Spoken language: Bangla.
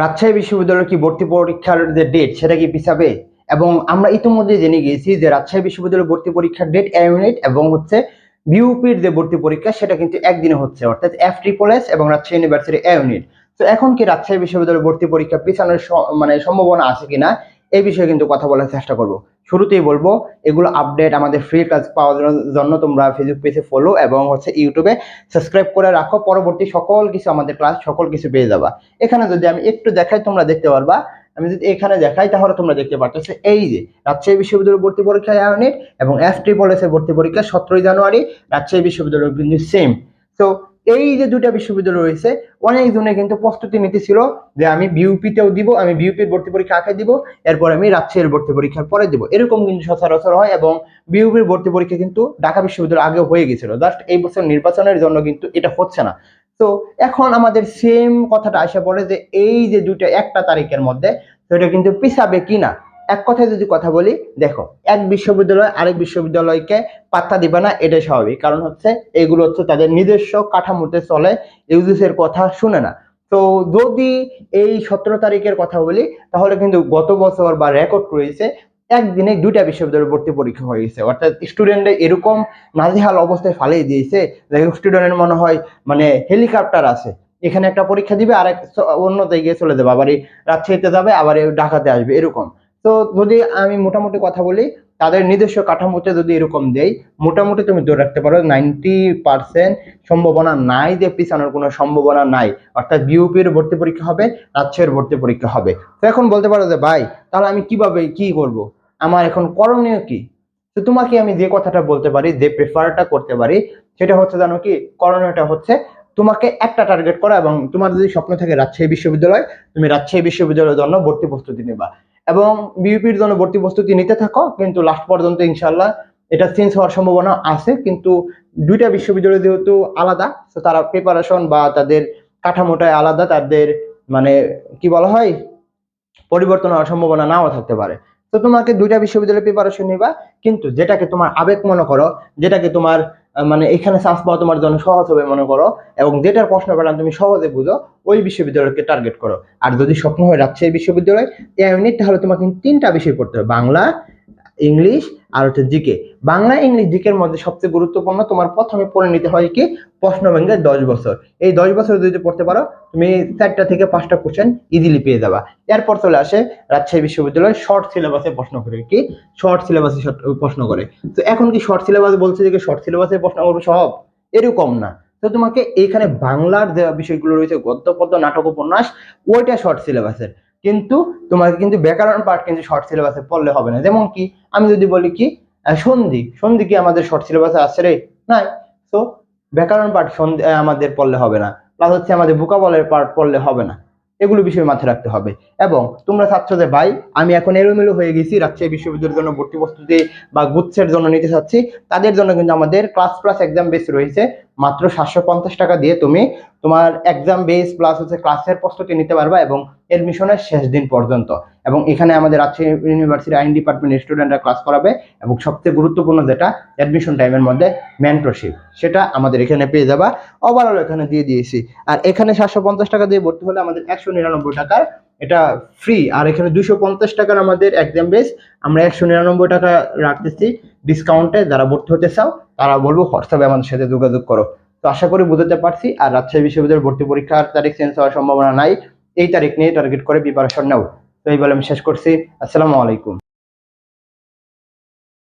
রাজশাহী বিশ্ববিদ্যালয়ের কি ভর্তি পরীক্ষার যে ডেট সেটা কি পিছাবে? এবং আমরা ইতিমধ্যে জেনে গিয়েছি যে রাজশাহী বিশ্ববিদ্যালয় ভর্তি পরীক্ষার ডেট ইউনিট এবং হচ্ছে বিউপির যে ভর্তি পরীক্ষা, সেটা কিন্তু একদিনে হচ্ছে, অর্থাৎ এফ ট্রিপল এস এবং রাজশাহী ইউনিভার্সিটি এ ইউনিট তো এখন কি রাজশাহী বিশ্ববিদ্যালয় ভর্তি পরীক্ষা পিছানোর মানে সম্ভাবনা আছে কিনা? এই বিষয়ে কিন্তু কথা বলার চেষ্টা করব। শুরুতেই বলব, এগুলো আপডেট আমাদের ফ্রি কাজ পাওয়ার জন্য তোমরা ফেসবুক পেজে ফলো এবং হচ্ছে ইউটিউবে সাবস্ক্রাইব করে রাখো। পরবর্তী সকল কিছু আমাদের ক্লাস সকল কিছু পেয়ে যাবা। এখানে যদি আমি একটু দেখাই, তোমরা দেখতে পারবা। আমি যদি এখানে দেখাই, তাহলে তোমরা দেখতে পারতেছো এই যে, রাজশাহী বিশ্ববিদ্যালয় ভর্তি পরীক্ষা ইউনিট এবং এস ট্রিপল এস ভর্তি পরীক্ষা সতেরোই জানুয়ারি, রাজশাহী বিশ্ববিদ্যালয় কিন্তু সেম তো এই যে দুটা বিশ্ববিদ্যালয় রয়েছে অনেকজনে কিন্তু প্রস্তুতি নিতেছিল যে আমি বিউপিতেও দিব, আমি বিউপির ভর্তি পরীক্ষা আগে দিব, এরপর আমি রাজশাহীর ভর্তি পরীক্ষার পরে দিব। এরকম কিন্তু সচরাচর হয় এবং বিউপির ভর্তি পরীক্ষা কিন্তু ঢাকা বিশ্ববিদ্যালয় আগেও হয়ে গেছিল। জাস্ট এই বছর নির্বাচনের জন্য কিন্তু এটা হচ্ছে না। তো এখন আমাদের সেম কথাটা আসে পড়ে যে এই যে দুটো একটা তারিখের মধ্যে এটা কিন্তু পিছাবে কিনা? এক কথায় যদি কথা বলি, দেখো, এক বিশ্ববিদ্যালয় আরেক বিশ্ববিদ্যালয়কে পাত্তা দিবে না, এটাই স্বাভাবিক। কারণ হচ্ছে, এগুলো হচ্ছে তাদের নিজস্ব কাঠামোতে চলে ইউজিসের কথা শুনে না। তো যদি এই সতেরো তারিখের কথা বলি, তাহলে কিন্তু গত বছর বা রেকর্ড রয়েছে, একদিনে দুইটা বিশ্ববিদ্যালয় ভর্তি পরীক্ষা হয়ে গেছে। অর্থাৎ স্টুডেন্টদের এরকম নাজিহাল অবস্থায় ফালিয়ে দিয়েছে, দেখো স্টুডেন্টের মনে হয় মানে হেলিকপ্টার আছে। এখানে একটা পরীক্ষা দিবে আর এক অন্য জায়গায় চলে যাবে, আবার রাজশাহীতে যাবে, আবার ঢাকাতে আসবে, এরকম। তো যদি আমি মোটামুটি কথা বলি, তাদের নিজস্ব কাঠামোতে যদি এরকম দেই, মোটামুটি তুমি ধরে রাখতে পারো নাইনটি পার্সেন্ট সম্ভাবনা নাই যে পিছানোর কোনো সম্ভাবনা নাই। অর্থাৎ বিউপির ভর্তি পরীক্ষা হবে রাজশাহীর ভর্তি পরীক্ষা হবে। তো এখন বলতে পারো যে, ভাই, তাহলে আমি কীভাবে কি করব? আমার এখন করণীয় কি? তো তোমাকে আমি যে কথাটা বলতে পারি, যে প্রেফারটা করতে পারি, সেটা হচ্ছে জানো কি? করণীয়টা হচ্ছে তোমাকে একটা টার্গেট করা এবং তোমার যদি স্বপ্ন থাকে রাজশাহী বিশ্ববিদ্যালয়, তুমি রাজশাহী বিশ্ববিদ্যালয়ের জন্য ভর্তি প্রস্তুতি নেবা। এবং বিউপির জন্য ভর্তি প্রস্তুতি নিতে থাকো, কিন্তু লাস্ট পর্যন্ত ইনশাল্লাহ এটা চেঞ্জ হওয়ার সম্ভাবনা আছে, কিন্তু দুইটা বিশ্ববিদ্যালয় যেহেতু আলাদা তো তারা প্রিপারেশন বা তাদের কাঠামোটাই আলাদা, তাদের মানে কি বলা হয়, পরিবর্তন হওয়ার সম্ভাবনা নাও থাকতে পারে। তো তোমাকে দুইটা বিশ্ববিদ্যালয়ে প্রিপারেশন নিবা, কিন্তু যেটাকে তোমার আবেগ মনে করো, যেটাকে তোমার মানে এখানে চান্স পাওয়া তোমার জন্য সহজ হবে, মনে করো। এবং যেটার প্রশ্ন প্যাটার্ন তুমি সহজে বুঝো, ওই বিশ্ববিদ্যালয়কে টার্গেট করো। আর যদি স্বপ্ন হয় রাজশাহী বিশ্ববিদ্যালয় এই ইউনিট তাহলে তোমাকে তিনটা বিষয় পড়তে হবে, বাংলা ইংলিশ আর হচ্ছে জিকে বাংলা, ইংলিশ জিকের মধ্যে সবচেয়ে গুরুত্বপূর্ণ তোমার প্রথমে পড়ে নিতে হয় কি? প্রশ্ন দশ বছর। এই দশ বছর যদি পড়তে পারো, তুমি চারটা থেকে পাঁচটা কোশ্চেন ইজিলি পেয়ে যাবা। এরপর চলে আসে রাজশাহী বিশ্ববিদ্যালয় শর্ট সিলেবাসে প্রশ্ন করে কি? শর্ট সিলেবাসে প্রশ্ন করে। তো এখন কি শর্ট সিলেবাস বলছে যে শর্ট সিলেবাসে প্রশ্ন করবে সব? এরকম না। তো তোমাকে এইখানে বাংলার যে বিষয়গুলো রয়েছে গদ্য পদ্য নাটক, উপন্যাস, ওইটা শর্ট সিলেবাসের কিন্তু তোমাকে কিন্তু ব্যাকরণ পার্ট কিন্তু শর্ট সিলেবাসে পড়লে হবে না। যেমন কি, আমি যদি বলি কি সন্ধি। সন্ধি কি আমাদের শর্ট সিলেবাসে আসছে রে? নাই। তো ব্যাকরণ পার্ট সন্ধি আমাদের পড়লে হবে না। প্লাস হচ্ছে আমাদের বুকাবলের পার্ট পড়লে হবে না। এগুলো বিষয় মাথায় রাখতে হবে। এবং তোমরা ছাত্রদের, ভাই, আমি এখন এলোমেলো হয়ে গেছি, রাজশাহী বিশ্ববিদ্যালয়ের জন্য ভর্তি প্রস্তুতি বা গুচ্ছের জন্য নিতে চাচ্ছি। তাদের জন্য কিন্তু আমাদের ক্লাস প্লাস এক্সাম বেস রয়েছে। মাত্র সাতশো পঞ্চাশ টাকা দিয়ে তুমি তোমার এক্সাম বেস প্লাস হচ্ছে ক্লাসের প্রস্তুতি নিতে পারবা এবং এডমিশনের শেষ দিন পর্যন্ত। এবং এখানে আমাদের রাজশাহী ইউনিভার্সিটি আইন ডিপার্টমেন্টের স্টুডেন্টরা ক্লাস করাবে এবং সবচেয়ে গুরুত্বপূর্ণ যেটা অ্যাডমিশন টাইমের মধ্যে মেন্টরশিপ সেটা আমাদের এখানে পেয়ে যাবা। ওভারঅল এখানে দিয়ে দিয়েছি। আর এখানে সাতশো পঞ্চাশ টাকা দিয়ে ভর্তি হলে আমাদের একশো নিরানব্বই টাকার এটা ফ্রি আর এখানে দুশো পঞ্চাশ টাকার আমাদের এক্সাম বেস আমরা একশো নিরানব্বই টাকা রাখতেছি। ডিসকাউন্টে যারা ভর্তি হতে চাও, তারা বলব হোয়াটসঅ্যাপে আমাদের সাথে যোগাযোগ করো। তো আশা করি বুঝতে পারছি, আর রাজশাহী বিশ্ববিদ্যালয়ের ভর্তি পরীক্ষার তারিখ চেঞ্জ হওয়ার সম্ভাবনা নাই। এই তারিখ নিয়ে টার্গেট করে প্রিপারেশন নাও। তো এই বলে আমি শেষ করছি। আসসালামু আলাইকুম।